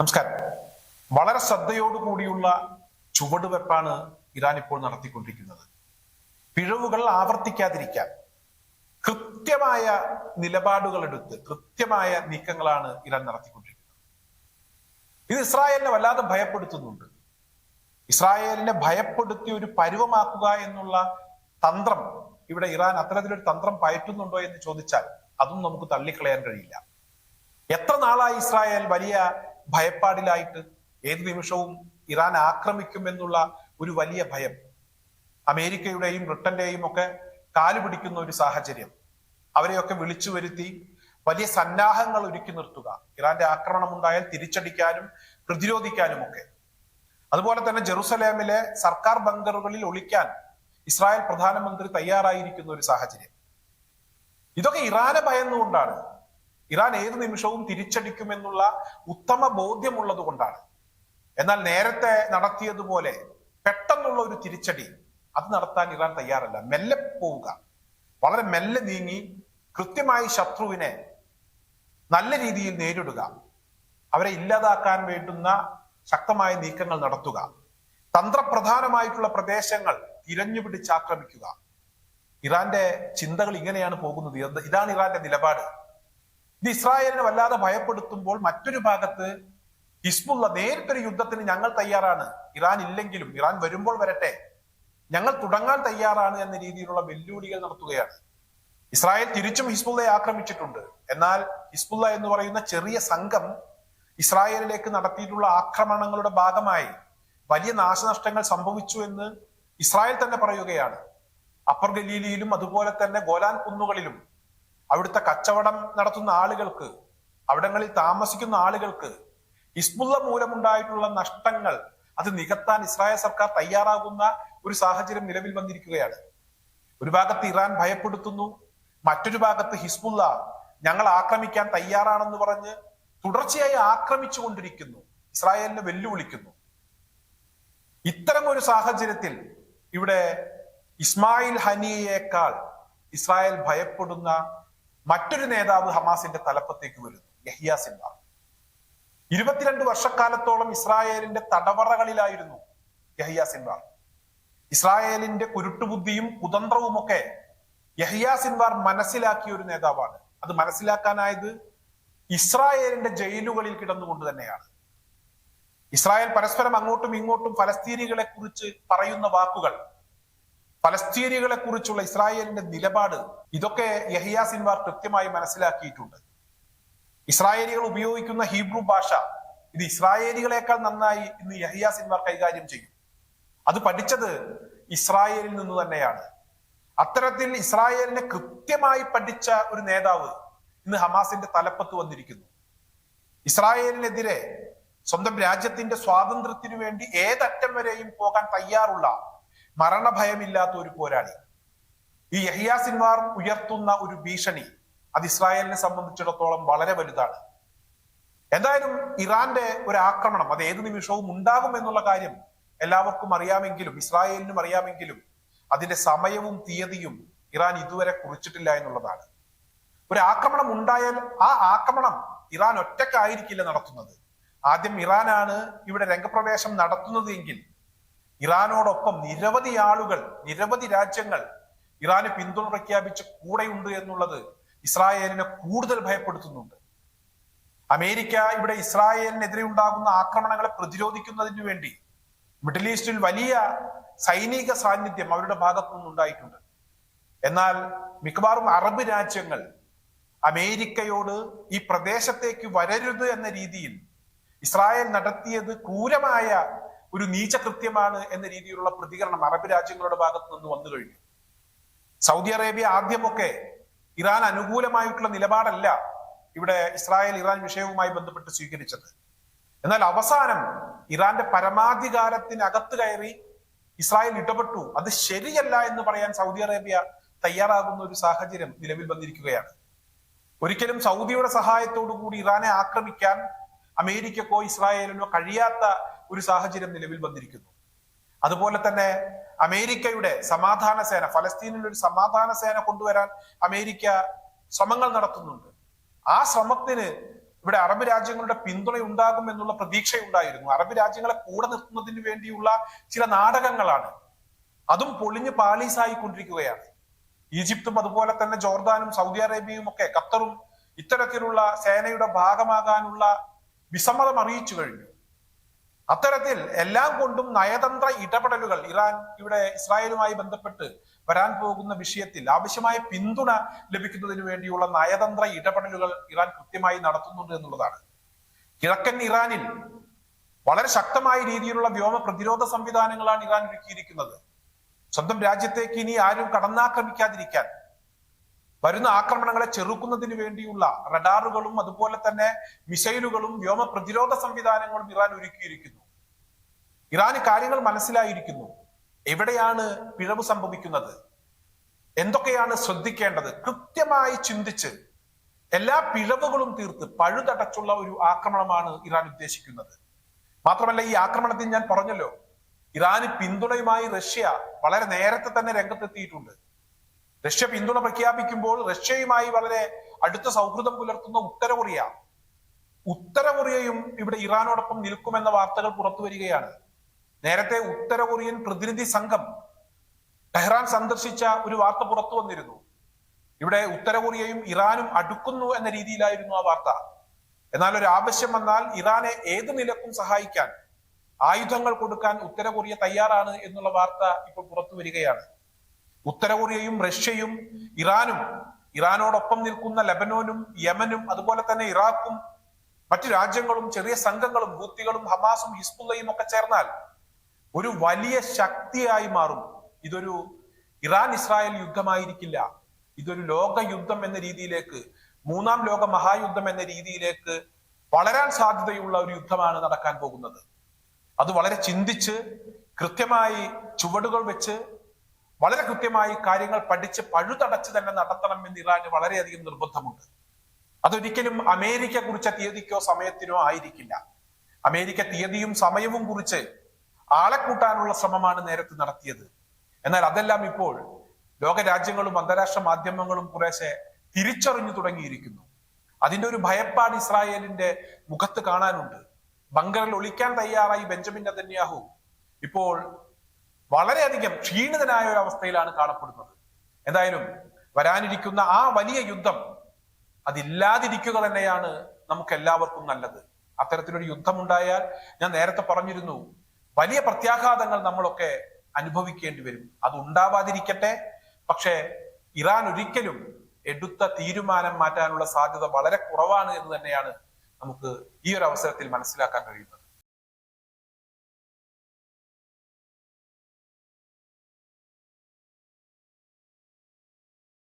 നമസ്കാരം. വളരെ ശ്രദ്ധയോടുകൂടിയുള്ള ചുവടുവെപ്പാണ് ഇറാൻ ഇപ്പോൾ നടത്തിക്കൊണ്ടിരിക്കുന്നത്. പിഴവുകൾ ആവർത്തിക്കാതിരിക്കാൻ കൃത്യമായ നിലപാടുകൾ എടുത്ത് കൃത്യമായ നീക്കങ്ങളാണ് ഇറാൻ നടത്തിക്കൊണ്ടിരിക്കുന്നത്. ഇത് ഇസ്രായേലിനെ വല്ലാതെ ഭയപ്പെടുത്തുന്നുണ്ട്. ഇസ്രായേലിനെ ഭയപ്പെടുത്തി ഒരു പരുവമാക്കുക എന്നുള്ള തന്ത്രം ഇവിടെ ഇറാൻ അത്തരത്തിലൊരു തന്ത്രം പയറ്റുന്നുണ്ടോ എന്ന് ചോദിച്ചാൽ അതും നമുക്ക് തള്ളിക്കളയാൻ കഴിയില്ല. എത്ര നാളായി ഇസ്രായേൽ വലിയ ഭയപ്പാടിലായിട്ട് ഏത് നിമിഷവും ഇറാൻ ആക്രമിക്കുമെന്നുള്ള ഒരു വലിയ ഭയം അമേരിക്കയുടെയും ബ്രിട്ടന്റെയും ഒക്കെ കാലുപിടിക്കുന്ന ഒരു സാഹചര്യം. അവരെയൊക്കെ വിളിച്ചു വരുത്തി വലിയ സന്നാഹങ്ങൾ ഒരുക്കി നിർത്തുക. ഇറാന്റെ ആക്രമണം ഉണ്ടായാൽ തിരിച്ചടിക്കാനും പ്രതിരോധിക്കാനും ഒക്കെ. അതുപോലെ തന്നെ ജെറുസലേമിലെ സർക്കാർ ബങ്കറുകളിൽ ഒളിക്കാൻ ഇസ്രായേൽ പ്രധാനമന്ത്രി തയ്യാറായിരിക്കുന്ന ഒരു സാഹചര്യം. ഇതൊക്കെ ഇറാനെ ഭയന്നുകൊണ്ടാണ്. ഇറാൻ ഏത് നിമിഷവും തിരിച്ചടിക്കുമെന്നുള്ള ഉത്തമ ബോധ്യമുള്ളത് കൊണ്ടാണ്. എന്നാൽ നേരത്തെ നടത്തിയതുപോലെ പെട്ടെന്നുള്ള ഒരു തിരിച്ചടി അത് നടത്താൻ ഇറാൻ തയ്യാറല്ല. മെല്ലെ പോവുക. വളരെ മെല്ലെ നീങ്ങി കൃത്യമായി ശത്രുവിനെ നല്ല രീതിയിൽ നേരിടുക. അവരെ ഇല്ലാതാക്കാൻ വേണ്ടുന്ന ശക്തമായ നീക്കങ്ങൾ നടത്തുക. തന്ത്രപ്രധാനമായിട്ടുള്ള പ്രദേശങ്ങൾ തിരഞ്ഞുപിടിച്ചാക്രമിക്കുക ഇറാന്റെ ചിന്തകൾ ഇങ്ങനെയാണ് പോകുന്നത്. ഇതാണ് ഇറാന്റെ നിലപാട്. ഇത് ഇസ്രായേലിനെ വല്ലാതെ ഭയപ്പെടുത്തുമ്പോൾ മറ്റൊരു ഭാഗത്ത് ഹിസ്ബുള്ള നേരിട്ടൊരു യുദ്ധത്തിന് ഞങ്ങൾ തയ്യാറാണ്. ഇറാൻ ഇല്ലെങ്കിലും ഇറാൻ വരുമ്പോൾ വരട്ടെ. ഞങ്ങൾ തുടങ്ങാൻ തയ്യാറാണ് എന്ന രീതിയിലുള്ള വെല്ലുവിളികൾ നടത്തുകയാണ്. ഇസ്രായേൽ തിരിച്ചും ഹിസ്ബുള്ളയെ ആക്രമിച്ചിട്ടുണ്ട്. എന്നാൽ ഹിസ്ബുള്ള എന്ന് പറയുന്ന ചെറിയ സംഘം ഇസ്രായേലിലേക്ക് നടത്തിയിട്ടുള്ള ആക്രമണങ്ങളുടെ ഭാഗമായി വലിയ നാശനഷ്ടങ്ങൾ സംഭവിച്ചു എന്ന് ഇസ്രായേൽ തന്നെ പറയുകയാണ്. അപ്പർ ഗലീലിയിലും അതുപോലെ തന്നെ ഗോലാൻ കുന്നുകളിലും അവിടുത്തെ കച്ചവടം നടത്തുന്ന ആളുകൾക്ക് അവിടങ്ങളിൽ താമസിക്കുന്ന ആളുകൾക്ക് ഇസ്മുള്ള മൂലമുണ്ടായിട്ടുള്ള നഷ്ടങ്ങൾ അത് നികത്താൻ ഇസ്രായേൽ സർക്കാർ തയ്യാറാകുന്ന ഒരു സാഹചര്യം നിലവിൽ വന്നിരിക്കുകയാണ്. ഒരു ഭാഗത്ത് ഇറാൻ ഭയപ്പെടുത്തുന്നു മറ്റൊരു ഭാഗത്ത് ഹിസ്ബുള്ള ഞങ്ങൾ ആക്രമിക്കാൻ തയ്യാറാണെന്ന് പറഞ്ഞ് തുടർച്ചയായി ആക്രമിച്ചു കൊണ്ടിരിക്കുന്നു ഇസ്രായേലിനെ വെല്ലുവിളിക്കുന്നു. ഇത്തരം ഒരു സാഹചര്യത്തിൽ ഇവിടെ ഇസ്മായിൽ ഹനിയേക്കാൾ ഇസ്രായേൽ ഭയപ്പെടുന്ന മറ്റൊരു നേതാവ് ഹമാസിന്റെ തലപ്പത്തേക്ക് വരുന്നു യഹിയ സിൻവാർ ഇരുപത്തിരണ്ട് വർഷക്കാലത്തോളം ഇസ്രായേലിന്റെ തടവറകളിലായിരുന്നു യഹിയ സിൻവാർ ഇസ്രായേലിന്റെ കുരുട്ടുബുദ്ധിയും കുതന്ത്രവുമൊക്കെ യഹിയ സിൻവാർ മനസ്സിലാക്കിയ ഒരു നേതാവാണ്. അത് മനസ്സിലാക്കാനായത് ഇസ്രായേലിന്റെ ജയിലുകളിൽ കിടന്നുകൊണ്ട് തന്നെയാണ്. ഇസ്രായേൽ പരസ്പരം അങ്ങോട്ടും ഇങ്ങോട്ടും ഫലസ്തീനികളെ കുറിച്ച് പറയുന്ന വാക്കുകൾ ഫലസ്തീനികളെ കുറിച്ചുള്ള ഇസ്രായേലിന്റെ നിലപാട് ഇതൊക്കെ യഹിയ സിൻവാർ കൃത്യമായി മനസ്സിലാക്കിയിട്ടുണ്ട്. ഇസ്രായേലികൾ ഉപയോഗിക്കുന്ന ഹീബ്രു ഭാഷ ഇത് ഇസ്രായേലികളെക്കാൾ നന്നായി ഇന്ന് യഹിയ സിൻവാർ കൈകാര്യം ചെയ്യും. അത് പഠിച്ചത് ഇസ്രായേലിൽ നിന്ന് തന്നെയാണ്. അത്തരത്തിൽ ഇസ്രായേലിനെ കൃത്യമായി പഠിച്ച ഒരു നേതാവ് ഇന്ന് ഹമാസിന്റെ തലപ്പത്ത് വന്നിരിക്കുന്നു. ഇസ്രായേലിനെതിരെ സ്വന്തം രാജ്യത്തിന്റെ സ്വാതന്ത്ര്യത്തിനു വേണ്ടി ഏതറ്റം വരെയും പോകാൻ തയ്യാറുള്ള മരണഭയമില്ലാത്ത ഒരു പോരാളി. ഈ യഹിയ സിൻവാർ ഉയർത്തുന്ന ഒരു ഭീഷണി അത് ഇസ്രായേലിനെ സംബന്ധിച്ചിടത്തോളം വളരെ വലുതാണ്. എന്തായാലും ഇറാന്റെ ഒരു ആക്രമണം അത് ഏത് നിമിഷവും ഉണ്ടാകും എന്നുള്ള കാര്യം എല്ലാവർക്കും അറിയാമെങ്കിലും ഇസ്രായേലിനും അറിയാമെങ്കിലും അതിന്റെ സമയവും തീയതിയും ഇറാൻ ഇതുവരെ കുറിച്ചിട്ടില്ല എന്നുള്ളതാണ്. ഒരു ആക്രമണം ഉണ്ടായാൽ ആ ആക്രമണം ഇറാൻ ഒറ്റക്കായിരിക്കില്ല നടത്തുന്നത്. ആദ്യം ഇറാനാണ് ഇവിടെ രംഗപ്രവേശം നടത്തുന്നത് എങ്കിൽ ഇറാനോടൊപ്പം നിരവധി ആളുകൾ നിരവധി രാജ്യങ്ങൾ ഇറാന് പിന്തുണ പ്രഖ്യാപിച്ച് കൂടെയുണ്ട് എന്നുള്ളത് ഇസ്രായേലിനെ കൂടുതൽ ഭയപ്പെടുത്തുന്നുണ്ട്. അമേരിക്ക ഇവിടെ ഇസ്രായേലിനെതിരെ ഉണ്ടാകുന്ന ആക്രമണങ്ങളെ പ്രതിരോധിക്കുന്നതിന് വേണ്ടി മിഡിൽ ഈസ്റ്റിൽ വലിയ സൈനിക സാന്നിധ്യം അവരുടെ ഭാഗത്തു നിന്നുണ്ടായിട്ടുണ്ട്. എന്നാൽ മിക്കവാറും അറബ് രാജ്യങ്ങൾ അമേരിക്കയോട് ഈ പ്രദേശത്തേക്ക് വരരുത് എന്ന രീതിയിൽ ഇസ്രായേൽ നടത്തിയത് ക്രൂരമായ ഒരു നീചകൃത്യമാണ് എന്ന രീതിയിലുള്ള പ്രതികരണം അറബ് രാജ്യങ്ങളുടെ ഭാഗത്ത് നിന്ന് വന്നു കഴിഞ്ഞു. സൗദി അറേബ്യ ആദ്യമൊക്കെ ഇറാൻ അനുകൂലമായിട്ടുള്ള നിലപാടല്ല ഇവിടെ ഇസ്രായേൽ ഇറാൻ വിഷയവുമായി ബന്ധപ്പെട്ട് സ്വീകരിച്ചത്. എന്നാൽ അവസാനം ഇറാന്റെ പരമാധികാരത്തിനകത്ത് കയറി ഇസ്രായേൽ ഇടപെട്ടു. അത് ശരിയല്ല എന്ന് പറയാൻ സൗദി അറേബ്യ തയ്യാറാകുന്ന ഒരു സാഹചര്യം നിലവിൽ വന്നിരിക്കുകയാണ്. ഒരിക്കലും സൗദിയുടെ സഹായത്തോടു കൂടി ഇറാനെ ആക്രമിക്കാൻ അമേരിക്കക്കോ ഇസ്രായേലിനോ കഴിയാത്ത ഒരു സാഹചര്യം നിലവിൽ വന്നിരിക്കുന്നു. അതുപോലെ തന്നെ അമേരിക്കയുടെ സമാധാന സേന ഫലസ്തീനിൽ ഒരു സമാധാന സേന കൊണ്ടുവരാൻ അമേരിക്ക ശ്രമങ്ങൾ നടത്തുന്നുണ്ട്. ആ ശ്രമത്തിന് ഇവിടെ അറബ് രാജ്യങ്ങളുടെ പിന്തുണ ഉണ്ടാകും എന്നുള്ള പ്രതീക്ഷയുണ്ടായിരുന്നു. അറബ് രാജ്യങ്ങളെ കൂടെ നിർത്തുന്നതിന് വേണ്ടിയുള്ള ചില നാടകങ്ങളാണ്. അതും പൊളിഞ്ഞ് പാളീസായിക്കൊണ്ടിരിക്കുകയാണ്. ഈജിപ്തും അതുപോലെ തന്നെ ജോർദാനും സൗദി അറേബ്യയും ഒക്കെ ഖത്തറും ഇത്തരത്തിലുള്ള സേനയുടെ ഭാഗമാകാനുള്ള വിസമ്മതം അറിയിച്ചു കഴിഞ്ഞു. അത്തരത്തിൽ എല്ലാം കൊണ്ടും നയതന്ത്ര ഇടപെടലുകൾ ഇറാൻ ഇവിടെ ഇസ്രായേലുമായി ബന്ധപ്പെട്ട് വരാൻ പോകുന്ന വിഷയത്തിൽ ആവശ്യമായ പിന്തുണ ലഭിക്കുന്നതിന് വേണ്ടിയുള്ള നയതന്ത്ര ഇടപെടലുകൾ ഇറാൻ കൃത്യമായി നടത്തുന്നുണ്ട് എന്നുള്ളതാണ്. കിഴക്കൻ ഇറാനിൽ വളരെ ശക്തമായ രീതിയിലുള്ള വ്യോമ പ്രതിരോധ സംവിധാനങ്ങളാണ് ഇറാൻ ഒരുക്കിയിരിക്കുന്നത്. സ്വന്തം രാജ്യത്തേക്ക് ഇനി ആരും കടന്നാക്രമിക്കാതിരിക്കാൻ വരുന്ന ആക്രമണങ്ങളെ ചെറുക്കുന്നതിന് വേണ്ടിയുള്ള റഡാറുകളും അതുപോലെ തന്നെ മിസൈലുകളും വ്യോമ പ്രതിരോധ സംവിധാനങ്ങളും ഇറാൻ ഒരുക്കിയിരിക്കുന്നു. ഇറാന് കാര്യങ്ങൾ മനസ്സിലായിരിക്കുന്നു. എവിടെയാണ് പിഴവ് സംഭവിക്കുന്നത്? എന്തൊക്കെയാണ് ശ്രദ്ധിക്കേണ്ടത്? കൃത്യമായി ചിന്തിച്ച് എല്ലാ പിഴവുകളും തീർത്ത് പഴുതടച്ചുള്ള ഒരു ആക്രമണമാണ് ഇറാൻ ഉദ്ദേശിക്കുന്നത്. മാത്രമല്ല ഈ ആക്രമണത്തിൽ ഞാൻ പറഞ്ഞല്ലോ ഇറാന് പിന്തുണയുമായി റഷ്യ വളരെ നേരത്തെ തന്നെ രംഗത്തെത്തിയിട്ടുണ്ട്. റഷ്യ പിന്തുണ പ്രഖ്യാപിക്കുമ്പോൾ റഷ്യയുമായി വളരെ അടുത്ത സൗഹൃദം പുലർത്തുന്ന ഉത്തര കൊറിയ ഉത്തര കൊറിയയും ഇവിടെ ഇറാനോടൊപ്പം നിൽക്കുമെന്ന വാർത്തകൾ പുറത്തു വരികയാണ്. നേരത്തെ ഉത്തര കൊറിയൻ പ്രതിനിധി സംഘം ടെഹ്റാൻ സന്ദർശിച്ച ഒരു വാർത്ത പുറത്തു വന്നിരുന്നു. ഇവിടെ ഉത്തര കൊറിയയും ഇറാനും അടുക്കുന്നു എന്ന രീതിയിലായിരുന്നു ആ വാർത്ത. എന്നാൽ ഒരു ആവശ്യം വന്നാൽ ഇറാനെ ഏത് നിലക്കും സഹായിക്കാൻ ആയുധങ്ങൾ കൊടുക്കാൻ ഉത്തര കൊറിയ തയ്യാറാണ് എന്നുള്ള വാർത്ത ഇപ്പോൾ പുറത്തു വരികയാണ്. ഉത്തര കൊറിയയും റഷ്യയും ഇറാനും ഇറാനോടൊപ്പം നിൽക്കുന്ന ലബനോനും യമനും അതുപോലെ തന്നെ ഇറാഖും മറ്റു രാജ്യങ്ങളും ചെറിയ സംഘങ്ങളും ഹൂത്തികളും ഹമാസും ഹിസ്ബുള്ളയും ഒക്കെ ചേർന്നാൽ ഒരു വലിയ ശക്തിയായി മാറും. ഇതൊരു ഇറാൻ ഇസ്രായേൽ യുദ്ധമായിരിക്കില്ല. ഇതൊരു ലോക യുദ്ധം എന്ന രീതിയിലേക്ക് മൂന്നാം ലോക മഹായുദ്ധം എന്ന രീതിയിലേക്ക് വളരാൻ സാധ്യതയുള്ള ഒരു യുദ്ധമാണ് നടക്കാൻ പോകുന്നത്. അത് വളരെ ചിന്തിച്ച് കൃത്യമായി ചുവടുകൾ വെച്ച് വളരെ കൃത്യമായി കാര്യങ്ങൾ പഠിച്ച് പഴുതടച്ച് തന്നെ നടത്തണം എന്ന് ഇറാന് വളരെയധികം നിർബന്ധമുണ്ട്. അതൊരിക്കലും അമേരിക്ക കുറിച്ച തീയതിക്കോ സമയത്തിനോ ആയിരിക്കില്ല. അമേരിക്ക തീയതിയും സമയവും കുറിച്ച് ആളെ കൂട്ടാനുള്ള ശ്രമമാണ് നേരത്തെ നടത്തിയത്. എന്നാൽ അതെല്ലാം ഇപ്പോൾ ലോകരാജ്യങ്ങളും അന്താരാഷ്ട്ര മാധ്യമങ്ങളും കുറേശ്ശെ തിരിച്ചറിഞ്ഞു തുടങ്ങിയിരിക്കുന്നു. അതിന്റെ ഒരു ഭയപ്പാട് ഇസ്രായേലിന്റെ മുഖത്ത് കാണാനുണ്ട്. ബങ്കറിൽ ഒളിക്കാൻ തയ്യാറായി ബെഞ്ചമിൻ നെതന്യാഹു ഇപ്പോൾ വളരെയധികം ക്ഷീണിതനായ ഒരു അവസ്ഥയിലാണ് കാണപ്പെടുന്നത്. എന്തായാലും വരാനിരിക്കുന്ന ആ വലിയ യുദ്ധം അതില്ലാതിരിക്കുക തന്നെയാണ് നമുക്ക് എല്ലാവർക്കും നല്ലത്. അത്തരത്തിലൊരു യുദ്ധം ഉണ്ടായാൽ ഞാൻ നേരത്തെ പറഞ്ഞിരുന്നു വലിയ പ്രത്യാഘാതങ്ങൾ നമ്മളൊക്കെ അനുഭവിക്കേണ്ടി വരും. അത് ഉണ്ടാവാതിരിക്കട്ടെ. പക്ഷേ ഇറാൻ ഒരിക്കലും എടുത്ത തീരുമാനം മാറ്റാനുള്ള സാധ്യത വളരെ കുറവാണ് എന്ന് തന്നെയാണ് നമുക്ക് ഈ ഒരു അവസരത്തിൽ മനസ്സിലാക്കാൻ കഴിയുന്നത്.